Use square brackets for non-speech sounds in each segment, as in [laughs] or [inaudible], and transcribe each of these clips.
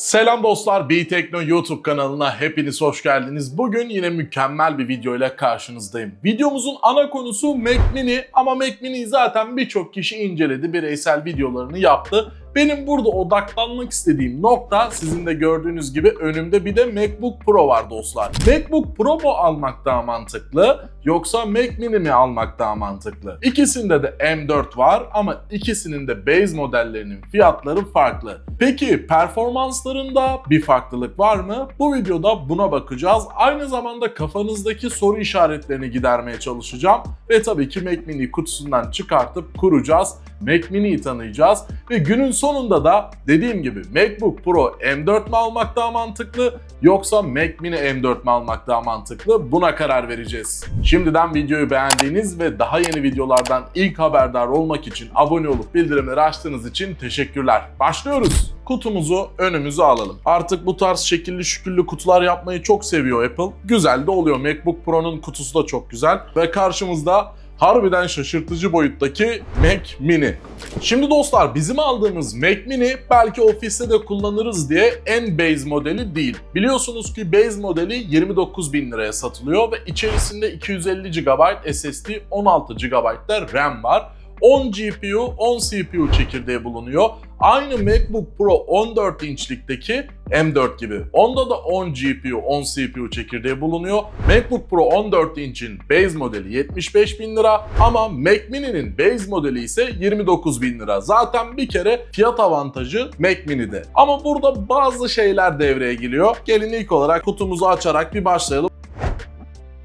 Selam dostlar, B-Tekno YouTube kanalına hepiniz hoş geldiniz. Bugün yine mükemmel bir video ile karşınızdayım. Videomuzun ana konusu Mac Mini ama Mac Mini'yi zaten birçok kişi inceledi, bireysel videolarını yaptı. Benim burada odaklanmak istediğim nokta sizin de gördüğünüz gibi önümde bir de MacBook Pro var dostlar. MacBook Pro mu almak daha mantıklı yoksa Mac Mini mi almak daha mantıklı? İkisinde de M4 var ama ikisinin de base modellerinin fiyatları farklı. Peki performanslarında bir farklılık var mı? Bu videoda buna bakacağız. Aynı zamanda kafanızdaki soru işaretlerini gidermeye çalışacağım ve tabii ki Mac Mini kutusundan çıkartıp kuracağız. Mac Mini'yi tanıyacağız ve günün sonunda da dediğim gibi MacBook Pro M4 mi almak daha mantıklı yoksa Mac Mini M4 mi almak daha mantıklı buna karar vereceğiz. Şimdiden videoyu beğendiğiniz ve daha yeni videolardan ilk haberdar olmak için abone olup bildirimleri açtığınız için teşekkürler. Başlıyoruz. Kutumuzu önümüze alalım. Artık bu tarz şekilli şüküllü kutular yapmayı çok seviyor Apple. Güzel de oluyor. MacBook Pro'nun kutusu da çok güzel. Ve karşımızda harbiden şaşırtıcı boyuttaki Mac Mini. Şimdi dostlar bizim aldığımız Mac Mini belki ofiste de kullanırız diye en base modeli değil. Biliyorsunuz ki base modeli 29 bin liraya satılıyor ve içerisinde 250 GB SSD, 16 GB da RAM var. 10 GPU, 10 CPU çekirdeği bulunuyor. Aynı MacBook Pro 14 inçlikteki M4 gibi. Onda da 10 GPU, 10 CPU çekirdeği bulunuyor. MacBook Pro 14 inçin base modeli 75 bin lira ama Mac Mini'nin base modeli ise 29 bin lira. Zaten bir kere fiyat avantajı Mac Mini'de. Ama burada bazı şeyler devreye giriyor. Gelin ilk olarak kutumuzu açarak bir başlayalım.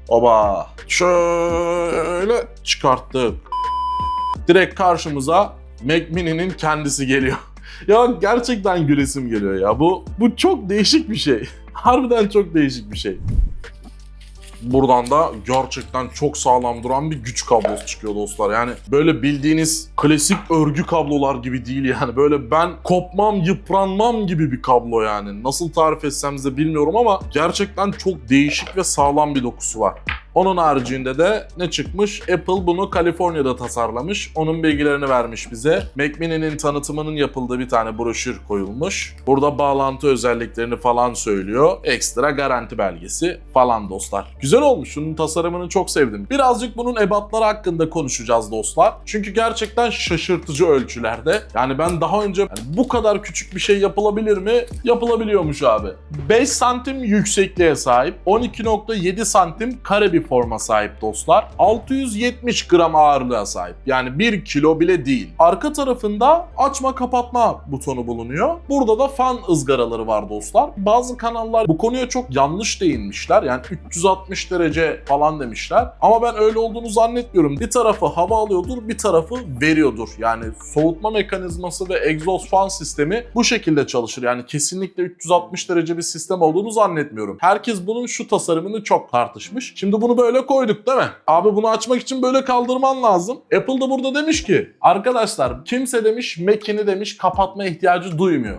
Oba! Şöyle çıkarttık direkt karşımıza Mac Mini'nin kendisi geliyor. [laughs] ya gerçekten gülesim geliyor ya. Bu bu çok değişik bir şey. [laughs] Harbiden çok değişik bir şey. Buradan da gerçekten çok sağlam duran bir güç kablosu çıkıyor dostlar. Yani böyle bildiğiniz klasik örgü kablolar gibi değil yani. Böyle ben kopmam, yıpranmam gibi bir kablo yani. Nasıl tarif etsem size bilmiyorum ama gerçekten çok değişik ve sağlam bir dokusu var. Onun haricinde de ne çıkmış? Apple bunu Kaliforniya'da tasarlamış. Onun bilgilerini vermiş bize. Mac Mini'nin tanıtımının yapıldığı bir tane broşür koyulmuş. Burada bağlantı özelliklerini falan söylüyor. Ekstra garanti belgesi falan dostlar. Güzel olmuş. Şunun tasarımını çok sevdim. Birazcık bunun ebatları hakkında konuşacağız dostlar. Çünkü gerçekten şaşırtıcı ölçülerde. Yani ben daha önce yani bu kadar küçük bir şey yapılabilir mi? Yapılabiliyormuş abi. 5 santim yüksekliğe sahip. 12.7 santim kare bir forma sahip dostlar. 670 gram ağırlığa sahip. Yani 1 kilo bile değil. Arka tarafında açma kapatma butonu bulunuyor. Burada da fan ızgaraları var dostlar. Bazı kanallar bu konuya çok yanlış değinmişler. Yani 360 derece falan demişler. Ama ben öyle olduğunu zannetmiyorum. Bir tarafı hava alıyordur, bir tarafı veriyordur. Yani soğutma mekanizması ve egzoz fan sistemi bu şekilde çalışır. Yani kesinlikle 360 derece bir sistem olduğunu zannetmiyorum. Herkes bunun şu tasarımını çok tartışmış. Şimdi bunu böyle koyduk değil mi? Abi bunu açmak için böyle kaldırman lazım. Apple da burada demiş ki arkadaşlar kimse demiş Mac'ini demiş kapatma ihtiyacı duymuyor.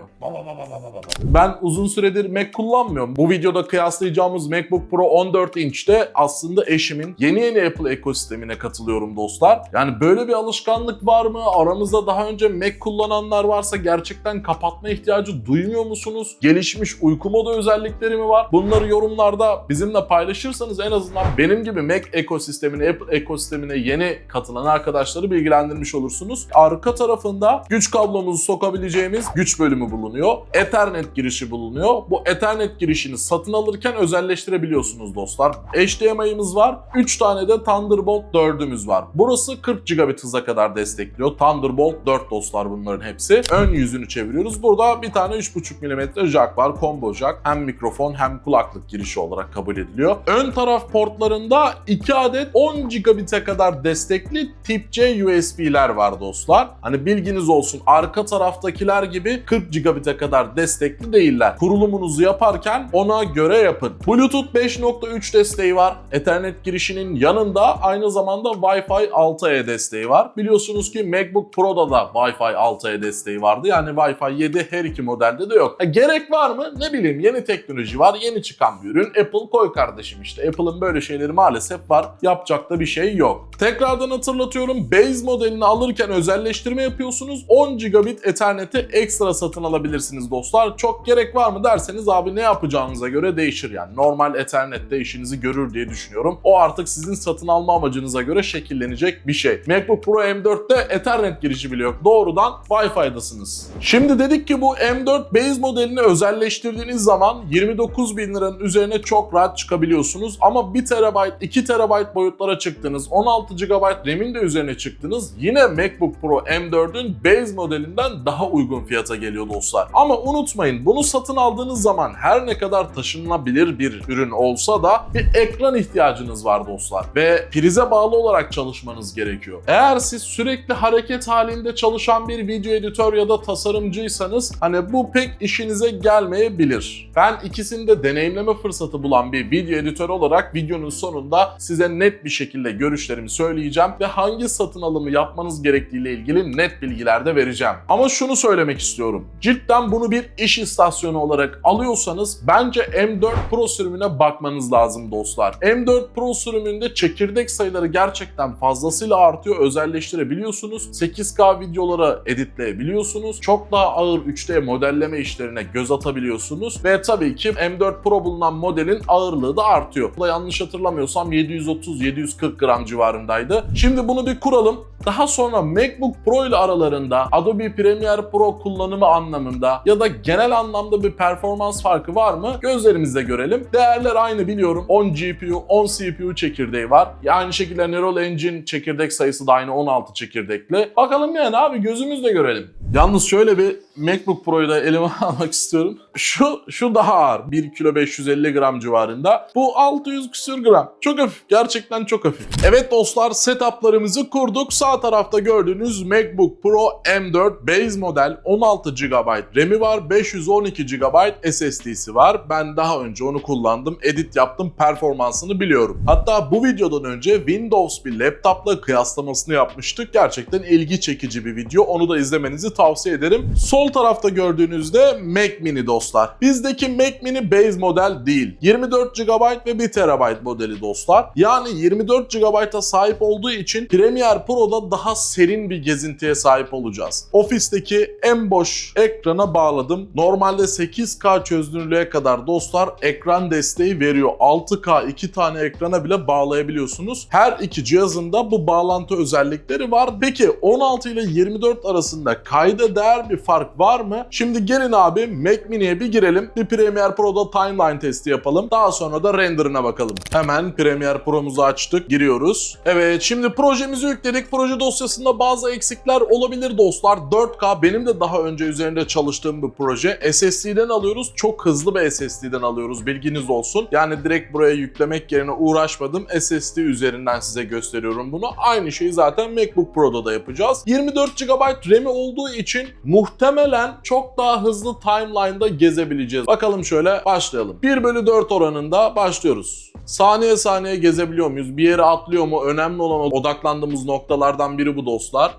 Ben uzun süredir Mac kullanmıyorum. Bu videoda kıyaslayacağımız MacBook Pro 14 inçte aslında eşimin yeni yeni Apple ekosistemine katılıyorum dostlar. Yani böyle bir alışkanlık var mı? Aramızda daha önce Mac kullananlar varsa gerçekten kapatma ihtiyacı duymuyor musunuz? Gelişmiş uyku modu özellikleri mi var? Bunları yorumlarda bizimle paylaşırsanız en azından benim gibi Mac ekosistemine, Apple ekosistemine yeni katılan arkadaşları bilgilendirmiş olursunuz. Arka tarafında güç kablomuzu sokabileceğimiz güç bölümü bulunuyor. Ethernet girişi bulunuyor. Bu Ethernet girişini satın alırken özelleştirebiliyorsunuz dostlar. HDMI'miz var. 3 tane de Thunderbolt 4'ümüz var. Burası 40 gigabit hıza kadar destekliyor. Thunderbolt 4 dostlar bunların hepsi. Ön yüzünü çeviriyoruz. Burada bir tane 3.5 mm jack var. Combo jack. Hem mikrofon hem kulaklık girişi olarak kabul ediliyor. Ön taraf portlarında 2 adet 10 gigabit'e kadar destekli tip C USB'ler var dostlar. Hani bilginiz olsun arka taraftakiler gibi 40 gigabit'e kadar destekli değiller. Kurulumunuzu yaparken ona göre yapın. Bluetooth 5.3 desteği var. Ethernet girişinin yanında aynı zamanda Wi-Fi 6E desteği var. Biliyorsunuz ki MacBook Pro'da da Wi-Fi 6E desteği vardı. Yani Wi-Fi 7 her iki modelde de yok. E, gerek var mı? Ne bileyim yeni teknoloji var, yeni çıkan bir ürün. Apple koy kardeşim işte. Apple'ın böyle şeyleri şeyleri maalesef var. Yapacak da bir şey yok. Tekrardan hatırlatıyorum. Base modelini alırken özelleştirme yapıyorsunuz. 10 gigabit Ethernet'i ekstra satın alabilirsiniz dostlar. Çok gerek var mı derseniz abi ne yapacağınıza göre değişir yani. Normal Ethernet'te işinizi görür diye düşünüyorum. O artık sizin satın alma amacınıza göre şekillenecek bir şey. MacBook Pro M4'te Ethernet girişi bile yok. Doğrudan Wi-Fi'dasınız. Şimdi dedik ki bu M4 Base modelini özelleştirdiğiniz zaman 29 bin liranın üzerine çok rahat çıkabiliyorsunuz. Ama 1 TB, 2 TB boyutlara çıktınız. 16 GB RAM'in de üzerine çıktınız. Yine MacBook Pro M4'ün Base modelinden daha uygun fiyata geliyor dostlar. Ama unutmayın bunu satın aldığınız zaman her ne kadar taşınabilir bir ürün olsa da bir ekran ihtiyacınız var dostlar. Ve prize bağlı olarak çalışmanız gerekiyor. Eğer siz sürekli hareket halinde çalışan bir video editör ya da tasarımcıysanız hani bu pek işinize gelmeyebilir. Ben ikisini de deneyimleme fırsatı bulan bir video editörü olarak videonun sonunda size net bir şekilde görüşlerimi söyleyeceğim ve hangi satın alımı yapmanız gerektiğiyle ilgili net bilgiler de vereceğim. Ama şunu söylemek istiyorum. Cidden bunu bir iş istasyonu olarak alıyorsanız bence M4 Pro sürümüne bakmanız lazım dostlar. M4 Pro sürümünde çekirdek sayıları gerçekten fazlasıyla artıyor. Özelleştirebiliyorsunuz. 8K videoları editleyebiliyorsunuz. Çok daha ağır 3D modelleme işlerine göz atabiliyorsunuz. Ve tabii ki M4 Pro bulunan modelin ağırlığı da artıyor. Bu da yanlış hatırlamıyorsam 730-740 gram civarındaydı. Şimdi bunu bir kuralım. Daha sonra MacBook Pro ile aralarında Adobe Premiere Pro kullanımı anlamında ya da genel anlamda bir performans farkı var mı? Gözlerimizle görelim. Değerler aynı biliyorum. 10 GPU, 10 CPU çekirdeği var. Ya Aynı şekilde Neural Engine çekirdek sayısı da aynı 16 çekirdekli. Bakalım yani abi gözümüzle görelim. Yalnız şöyle bir MacBook Pro'yu da elime [laughs] almak istiyorum. Şu şu daha ağır. 1 kilo 550 gram civarında. Bu 600 küsür gram. Çok hafif. Gerçekten çok hafif. Evet dostlar setuplarımızı kurduk. Sağ tarafta gördüğünüz MacBook Pro M4 base model 16 GB RAM'i var. 512 GB SSD'si var. Ben daha önce onu kullandım. Edit yaptım. Performansını biliyorum. Hatta bu videodan önce Windows bir laptopla kıyaslamasını yapmıştık. Gerçekten ilgi çekici bir video. Onu da izlemenizi tavsiye ederim. Sol tarafta gördüğünüzde Mac Mini dostlar. Bizdeki Mac Mini base model değil. 24 GB ve 1 TB modeli dostlar. Yani 24 GB'a sahip olduğu için Premiere Pro'da daha serin bir gezintiye sahip olacağız. Ofisteki en boş ekrana bağladım. Normalde 8K çözünürlüğe kadar dostlar ekran desteği veriyor. 6K iki tane ekrana bile bağlayabiliyorsunuz. Her iki cihazın da bu bağlantı özellikleri var. Peki 16 ile 24 arasında kayda değer bir fark var mı? Şimdi gelin abi Mac Mini'ye bir girelim. Bir Premiere Pro'da timeline testi yapalım. Daha sonra da renderına bakalım. Hemen Premiere Pro'muzu açtık. Giriyoruz. Evet şimdi projemizi yükledik. Proje dosyasında bazı eksikler olabilir dostlar. 4K benim de daha önce üzerinde çalıştığım bir proje. SSD'den alıyoruz. Çok hızlı bir SSD'den alıyoruz. Bilginiz olsun. Yani direkt buraya yüklemek yerine uğraşmadım. SSD üzerinden size gösteriyorum bunu. Aynı şeyi zaten MacBook Pro'da da yapacağız. 24 GB RAM'i olduğu için muhtemelen çok daha hızlı timeline'da gezebileceğiz. Bakalım şöyle başlayalım. 1 bölü 4 oranında başlıyoruz. Saniye saniye gezebiliyor muyuz? Bir yere atlıyor mu? Önemli olan odaklandığımız noktalardan biri bu dostlar.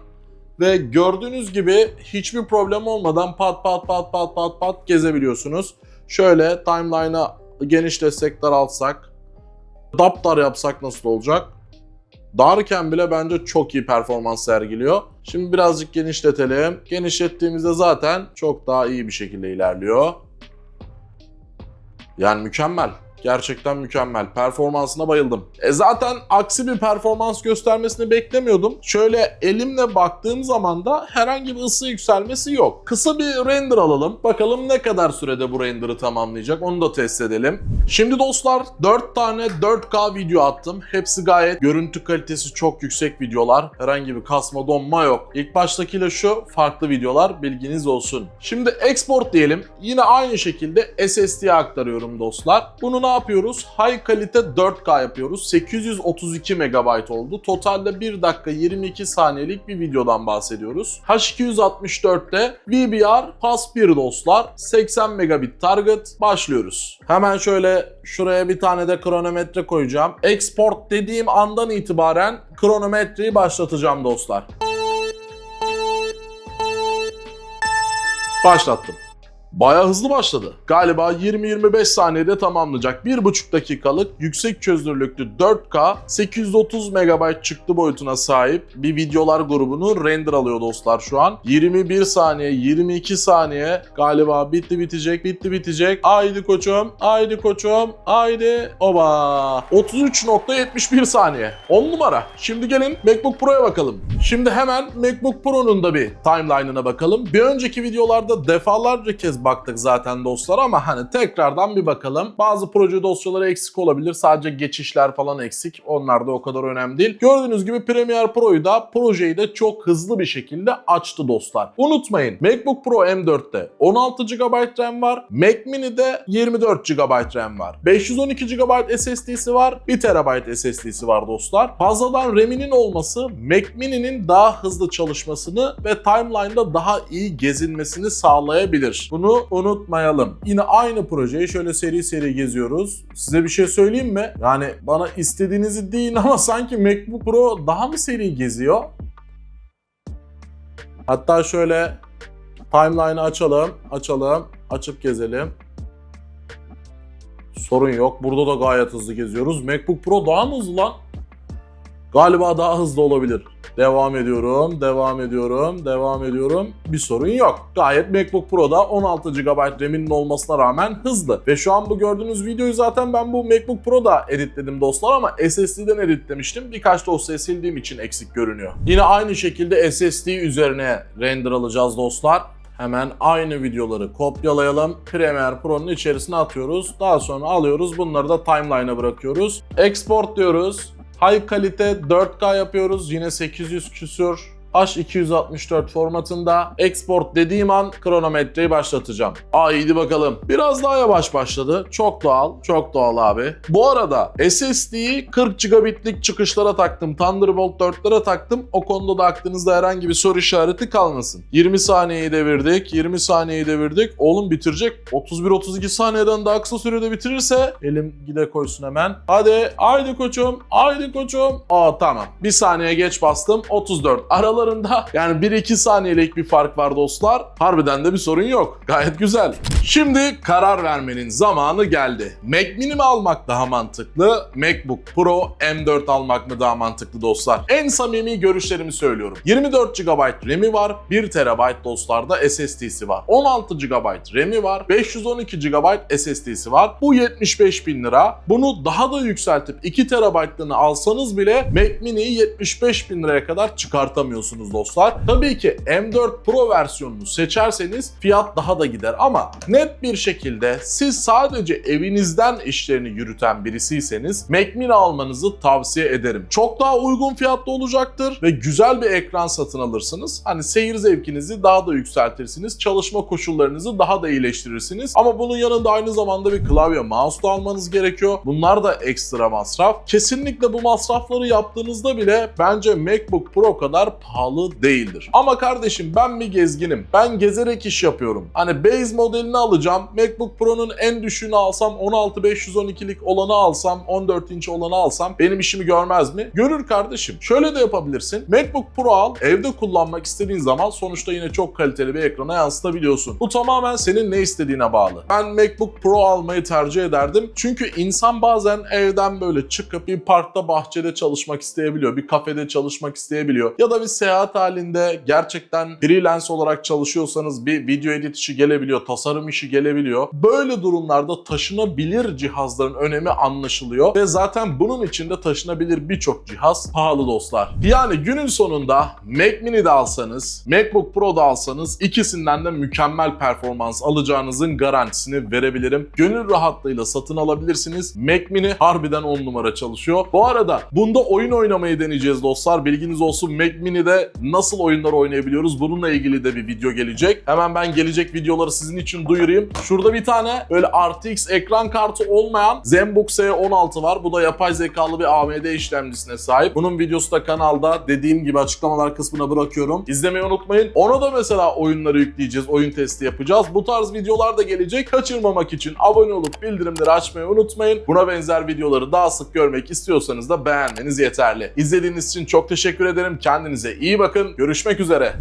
Ve gördüğünüz gibi hiçbir problem olmadan pat pat pat pat pat pat gezebiliyorsunuz. Şöyle timeline'a geniş destekler alsak, daptar yapsak nasıl olacak? Darken bile bence çok iyi performans sergiliyor. Şimdi birazcık genişletelim. Genişlettiğimizde zaten çok daha iyi bir şekilde ilerliyor. Yani mükemmel. Gerçekten mükemmel. Performansına bayıldım. E zaten aksi bir performans göstermesini beklemiyordum. Şöyle elimle baktığım zaman da herhangi bir ısı yükselmesi yok. Kısa bir render alalım. Bakalım ne kadar sürede bu render'ı tamamlayacak. Onu da test edelim. Şimdi dostlar 4 tane 4K video attım. Hepsi gayet görüntü kalitesi çok yüksek videolar. Herhangi bir kasma donma yok. İlk baştakiyle şu farklı videolar bilginiz olsun. Şimdi export diyelim. Yine aynı şekilde SSD'ye aktarıyorum dostlar. Bunu ne yapıyoruz? High kalite 4K yapıyoruz. 832 MB oldu. Totalde 1 dakika 22 saniyelik bir videodan bahsediyoruz. H264'te VBR Pass 1 dostlar. 80 megabit target. Başlıyoruz. Hemen şöyle şuraya bir tane de kronometre koyacağım. Export dediğim andan itibaren kronometreyi başlatacağım dostlar. Başlattım. Baya hızlı başladı. Galiba 20-25 saniyede tamamlayacak. 1,5 dakikalık yüksek çözünürlüklü 4K 830 MB çıktı boyutuna sahip bir videolar grubunu render alıyor dostlar şu an. 21 saniye, 22 saniye galiba bitti bitecek, bitti bitecek. Haydi koçum, haydi koçum, haydi. Oba. 33.71 saniye. 10 numara. Şimdi gelin MacBook Pro'ya bakalım. Şimdi hemen MacBook Pro'nun da bir timeline'ına bakalım. Bir önceki videolarda defalarca kez baktık zaten dostlar ama hani tekrardan bir bakalım. Bazı proje dosyaları eksik olabilir. Sadece geçişler falan eksik. Onlar da o kadar önemli değil. Gördüğünüz gibi Premiere Pro'yu da projeyi de çok hızlı bir şekilde açtı dostlar. Unutmayın MacBook Pro M4'te 16 GB RAM var. Mac Mini'de 24 GB RAM var. 512 GB SSD'si var. 1 TB SSD'si var dostlar. Fazladan RAM'inin olması Mac Mini'nin daha hızlı çalışmasını ve timeline'da daha iyi gezinmesini sağlayabilir. Bunu unutmayalım. Yine aynı projeyi şöyle seri seri geziyoruz. Size bir şey söyleyeyim mi? Yani bana istediğinizi deyin ama [laughs] sanki MacBook Pro daha mı seri geziyor? Hatta şöyle timeline'ı açalım, açalım, açıp gezelim. Sorun yok. Burada da gayet hızlı geziyoruz. MacBook Pro daha mı hızlı lan? Galiba daha hızlı olabilir. Devam ediyorum, devam ediyorum, devam ediyorum. Bir sorun yok. Gayet MacBook Pro'da 16 GB RAM'inin olmasına rağmen hızlı. Ve şu an bu gördüğünüz videoyu zaten ben bu MacBook Pro'da editledim dostlar ama SSD'den editlemiştim. Birkaç dosya sildiğim için eksik görünüyor. Yine aynı şekilde SSD üzerine render alacağız dostlar. Hemen aynı videoları kopyalayalım. Premiere Pro'nun içerisine atıyoruz. Daha sonra alıyoruz. Bunları da timeline'a bırakıyoruz. Export diyoruz. High kalite 4K yapıyoruz. Yine 800 küsür H264 formatında export dediğim an kronometreyi başlatacağım. Haydi bakalım. Biraz daha yavaş başladı. Çok doğal. Çok doğal abi. Bu arada SSD'yi 40 gigabitlik çıkışlara taktım. Thunderbolt 4'lere taktım. O konuda da aklınızda herhangi bir soru işareti kalmasın. 20 saniyeyi devirdik. 20 saniyeyi devirdik. Oğlum bitirecek. 31-32 saniyeden daha kısa sürede bitirirse elim gide koysun hemen. Hadi. Haydi koçum. Haydi koçum. Aa tamam. Bir saniye geç bastım. 34. Aralarında [laughs] yani 1-2 saniyelik bir fark var dostlar. Harbiden de bir sorun yok. Gayet güzel. Şimdi karar vermenin zamanı geldi. Mac Mini mi almak daha mantıklı? MacBook Pro M4 almak mı daha mantıklı dostlar? En samimi görüşlerimi söylüyorum. 24 GB RAM'i var. 1 TB dostlarda SSD'si var. 16 GB RAM'i var. 512 GB SSD'si var. Bu 75 bin lira. Bunu daha da yükseltip 2 TB'lığını alsanız bile Mac Mini'yi 75 bin liraya kadar çıkartamıyorsunuz dostlar. Tabii ki M4 Pro versiyonunu seçerseniz fiyat daha da gider ama net bir şekilde siz sadece evinizden işlerini yürüten birisiyseniz Mac Mini almanızı tavsiye ederim. Çok daha uygun fiyatlı olacaktır ve güzel bir ekran satın alırsınız. Hani seyir zevkinizi daha da yükseltirsiniz. Çalışma koşullarınızı daha da iyileştirirsiniz. Ama bunun yanında aynı zamanda bir klavye mouse da almanız gerekiyor. Bunlar da ekstra masraf. Kesinlikle bu masrafları yaptığınızda bile bence MacBook Pro kadar pahalı değildir. Ama kardeşim ben bir gezginim. Ben gezerek iş yapıyorum. Hani base modelini alacağım. MacBook Pro'nun en düşüğünü alsam 16512'lik olanı alsam 14 inç olanı alsam benim işimi görmez mi? Görür kardeşim. Şöyle de yapabilirsin. MacBook Pro al. Evde kullanmak istediğin zaman sonuçta yine çok kaliteli bir ekrana yansıtabiliyorsun. Bu tamamen senin ne istediğine bağlı. Ben MacBook Pro almayı tercih ederdim. Çünkü insan bazen evden böyle çıkıp bir parkta bahçede çalışmak isteyebiliyor. Bir kafede çalışmak isteyebiliyor. Ya da bir seyahat halinde gerçekten freelance olarak çalışıyorsanız bir video edit işi gelebiliyor. Tasarım işi gelebiliyor. Böyle durumlarda taşınabilir cihazların önemi anlaşılıyor. Ve zaten bunun içinde taşınabilir birçok cihaz pahalı dostlar. Yani günün sonunda Mac Mini de alsanız, MacBook Pro da alsanız ikisinden de mükemmel performans alacağınızın garantisini verebilirim. Gönül rahatlığıyla satın alabilirsiniz. Mac Mini harbiden 10 numara çalışıyor. Bu arada bunda oyun oynamayı deneyeceğiz dostlar. Bilginiz olsun Mac Mini'de nasıl oyunlar oynayabiliyoruz bununla ilgili de bir video gelecek. Hemen ben gelecek videoları sizin için duyurayım. Şurada bir tane böyle RTX ekran kartı olmayan ZenBook S16 var. Bu da yapay zekalı bir AMD işlemcisine sahip. Bunun videosu da kanalda dediğim gibi açıklamalar kısmına bırakıyorum. İzlemeyi unutmayın. Ona da mesela oyunları yükleyeceğiz. Oyun testi yapacağız. Bu tarz videolar da gelecek. Kaçırmamak için abone olup bildirimleri açmayı unutmayın. Buna benzer videoları daha sık görmek istiyorsanız da beğenmeniz yeterli. İzlediğiniz için çok teşekkür ederim. Kendinize iyi bakın. Görüşmek üzere.